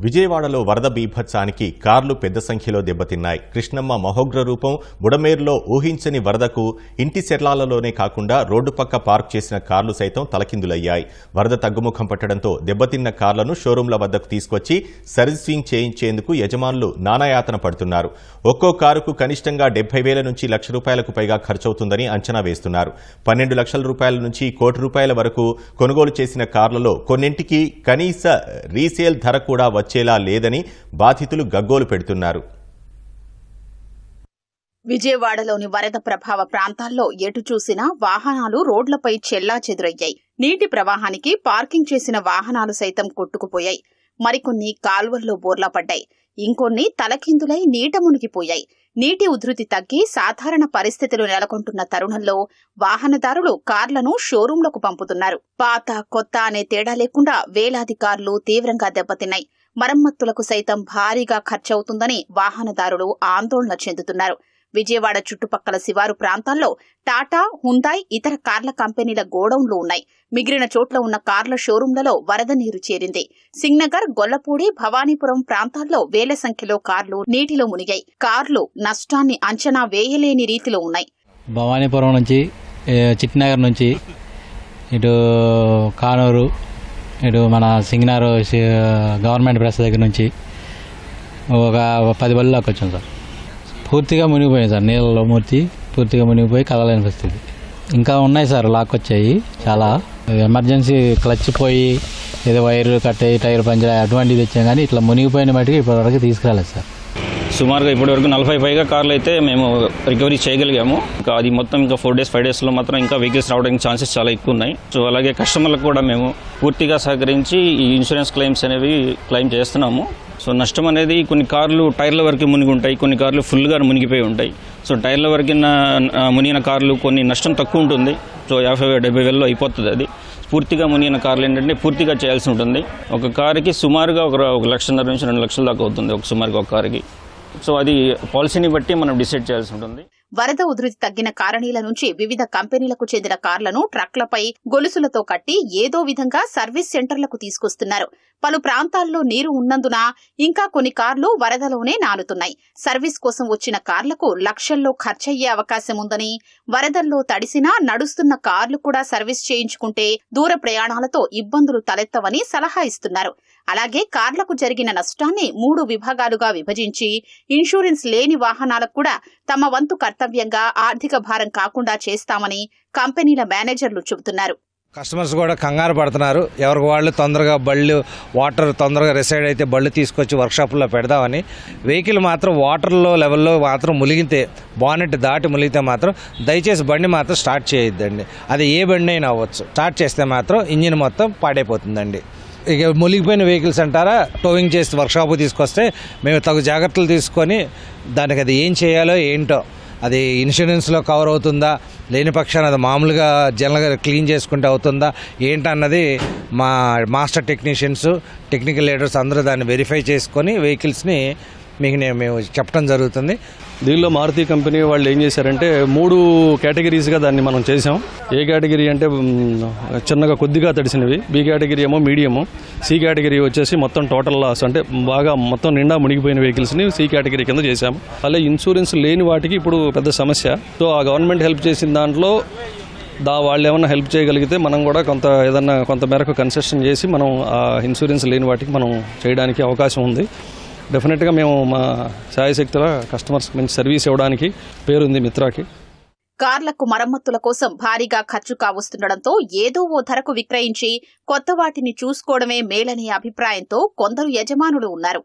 విజయవాడలో వరద బీభత్సానికి కార్లు పెద్ద సంఖ్యలో దెబ్బతిన్నాయి. కృష్ణమ్మ మహోగ్ర రూపం బుడమేరులో ఊహించని వరదకు ఇంటి సెర్లాలలోనే కాకుండా రోడ్డు పక్క పార్క్ చేసిన కార్లు సైతం తలకిందులయ్యాయి. వరద తగ్గుముఖం పట్టడంతో దెబ్బతిన్న కార్లను షోరూంల వద్దకు తీసుకొచ్చి సర్వీసింగ్ చేయించేందుకు యజమానులు నానాయాతన పడుతున్నారు. ఒక్కో కారుకు కనిష్టంగా డెబ్బై వేల నుంచి లక్ష రూపాయలకు పైగా ఖర్చవుతుందని అంచనా వేస్తున్నారు. పన్నెండు లక్షల రూపాయల నుంచి కోటి రూపాయల వరకు కొనుగోలు చేసిన కార్లలో కొన్నింటికి కనీస రీసేల్ ధర కూడా వచ్చేలా లేదని బాధితులు గగ్గోలు పెడుతున్నారు. విజయవాడలోని వరద ప్రభావ ప్రాంతాల్లో ఎటు చూసినా వాహనాలు రోడ్లపై చెల్లా చెదురయ్యాయి. నీటి ప్రవాహానికి పార్కింగ్ చేసిన వాహనాలు సైతం కొట్టుకుపోయాయి. మరికొన్ని కాల్వల్లో బోర్లా పడ్డాయి. ఇంకొన్ని తలకిందులై నీట మునిగిపోయాయి. నీటి ఉధృతి తగ్గి సాధారణ పరిస్థితులు నెలకొంటున్న తరుణంలో వాహనదారులు కార్లను షోరూంలకు పంపుతున్నారు. పాత కొత్త అనే తేడా లేకుండా వేలాది కార్లు తీవ్రంగా దెబ్బతిన్నాయి. మరమ్మతులకు సైతం భారీగా ఖర్చవుతుందని వాహనదారులు ఆందోళన చెందుతున్నారు. విజయవాడ చుట్టుపక్కల శివారు ప్రాంతాల్లో టాటా హుందాయ్ ఇతర కార్ల కంపెనీల గోడౌన్లు ఉన్నాయి. మిగిలిన చోట్ల ఉన్న కార్ల షోరూంలలో వరద నీరు చేరింది. సింగ్నగర్ గొల్లపూడి భవానీపురం ప్రాంతాల్లో వేల సంఖ్యలో కార్లు నీటిలో మునిగాయి. కార్లు నష్టాన్ని అంచనా వేయలేని రీతిలో ఉన్నాయి. భవానీపురం నుంచి చిట్నగర్ నుంచి ఇటు కానూరు ఇటు మన సింగనార్ సి- గవర్నమెంట్ ప్రెస్ దగ్గర నుంచి ఒక పది బళ్ళు వచ్చాం సార్. పూర్తిగా మునిగిపోయింది సార్. నీళ్ళలో మూర్తి పూర్తిగా మునిగిపోయి కదలేని పరిస్థితి ఇంకా ఉన్నాయి సార్ లాక్కొచ్చాయి చాలా. ఎమర్జెన్సీ క్లచ్ పోయి ఏదో వైర్ కట్టాయి టైర్ పంచర్ అటువంటిది వచ్చాం కానీ ఇట్లా మునిగిపోయిన మటుకు ఇప్పటివరకు తీసుకురాలేదు సార్. సుమారుగా ఇప్పటివరకు నలభై పైగా కార్లు అయితే మేము రికవరీ చేయగలిగాము. ఇంకా అది మొత్తం ఇంకా ఫోర్ డేస్ ఫైవ్ డేస్లో మాత్రం ఇంకా వెహికల్స్ రావడానికి ఛాన్సెస్ చాలా ఎక్కువ ఉన్నాయి. సో అలాగే కస్టమర్లకు కూడా మేము పూర్తిగా సహకరించి ఈ ఇన్సూరెన్స్ క్లెయిమ్స్ అనేవి క్లెయిమ్ చేస్తున్నాము. సో నష్టం అనేది కొన్ని కార్లు టైర్ల వరకు మునిగి ఉంటాయి కొన్ని కార్లు ఫుల్గా మునిగిపోయి ఉంటాయి. సో టైర్ల వరకు మునిగిన కార్లు కొన్ని నష్టం తక్కువ ఉంటుంది. సో యాభై డెబ్బై వేలలో అయిపోతుంది అది. పూర్తిగా మునిగిన కార్లు ఏంటంటే పూర్తిగా చేయాల్సి ఉంటుంది. ఒక కారుకి సుమారుగా ఒక ఒక లక్షన్నర నుంచి రెండు లక్షల దాకా అవుతుంది ఒక సుమారుగా ఒక కారుకి. సో అది పాలసీని బట్టి మనం డిసైడ్ చేయాల్సి ఉంటుంది. వరద ఉధృతి తగ్గిన కారణీల నుంచి వివిధ కంపెనీలకు చెందిన కార్లను ట్రక్లపై గొలుసులతో కట్టి ఏదో విధంగా సర్వీస్ సెంటర్లకు తీసుకొస్తున్నారు. పలు ప్రాంతాల్లో నీరు ఉన్నందున ఇంకా కొన్ని కార్లు వరదలోనే నానుతున్నాయి సర్వీస్ కోసం వచ్చిన కార్లకు లక్షల్లో ఖర్చయ్యే అవకాశం ఉందని వరదల్లో తడిసినా నడుస్తున్న కార్లు కూడా సర్వీస్ చేయించుకుంటే దూర ప్రయాణాలతో ఇబ్బందులు తలెత్తవని సలహా ఇస్తున్నారు. అలాగే కార్లకు జరిగిన నష్టాన్ని మూడు విభాగాలుగా విభజించి ఇన్సూరెన్స్ లేని వాహనాలకు కూడా తమ వంతు కర్తవ్యంగా ఆర్థిక భారం కాకుండా చేస్తామని కంపెనీల మేనేజర్లు చెబుతున్నారు. కస్టమర్స్ కూడా కంగారు పడుతున్నారు. ఎవరికి వాళ్ళు తొందరగా బళ్ళు వాటర్ తొందరగా రిసైడ్ అయితే బళ్ళు తీసుకొచ్చి వర్క్షాపుల్లో పెడదామని. వెహికల్ మాత్రం వాటర్లో లెవెల్లో మాత్రం ములిగితే బానెట్ దాటి ములిగితే మాత్రం దయచేసి బండి మాత్రం స్టార్ట్ చేయొద్దండి. అది ఏ బండి అయినా అవ్వచ్చు. స్టార్ట్ చేస్తే మాత్రం ఇంజిన్ మొత్తం పాడైపోతుందండి. ఇక మునిగిపోయిన వెహికల్స్ అంటారా? టోవింగ్ చేసి వర్క్షాప్ తీసుకొస్తే మేము తగు జాగ్రత్తలు తీసుకొని దానికి అది ఏం చేయాలో ఏంటో అది ఇన్సూరెన్స్లో కవర్ అవుతుందా? లేని పక్షాన అది మామూలుగా జనరల్గా క్లీన్ చేసుకుంటే అవుతుందా? ఏంటన్నది మా మాస్టర్ టెక్నీషియన్స్ టెక్నికల్ లీడర్స్ అందరూ దాన్ని వెరిఫై చేసుకొని వెహికల్స్ని మీకు నేను మేము చెప్పడం జరుగుతుంది. దీనిలో మారుతి కంపెనీ వాళ్ళు ఏం చేశారంటే మూడు కేటగిరీస్గా దాన్ని మనం చేసాం ఏ కేటగిరీ అంటే చిన్నగా కొద్దిగా తడిసినవి బి కేటగిరీ ఏమో మీడియము సి కేటగిరీ వచ్చేసి మొత్తం టోటల్ లాస్ అంటే బాగా మొత్తం నిండా మునిగిపోయిన వెహికల్స్ని సి కేటగిరీ కింద చేశాము అలాగే ఇన్సూరెన్స్ లేని వాటికి ఇప్పుడు పెద్ద సమస్య. సో ఆ గవర్నమెంట్ హెల్ప్ చేసిన దాంట్లో దా వాళ్ళు ఏమైనా హెల్ప్ చేయగలిగితే మనం కూడా కొంత ఏదన్నా కొంత మేరకు కన్సెషన్ చేసి మనం ఆ ఇన్సూరెన్స్ లేని వాటికి మనం చేయడానికి అవకాశం ఉంది. డెఫినెట్గా మేము మా శాయశక్తుల కస్టమర్స్ మంచి సర్వీస్ ఇవ్వడానికి పేరుంది మిత్రాకి. కార్లకు మరమ్మతుల కోసం భారీగా ఖర్చు కావస్తుండటంతో ఏదో ఓ ధరకు విక్రయించి కొత్త వాటిని చూసుకోవడమే మేలనే అభిప్రాయంతో కొందరు యజమానులు ఉన్నారు.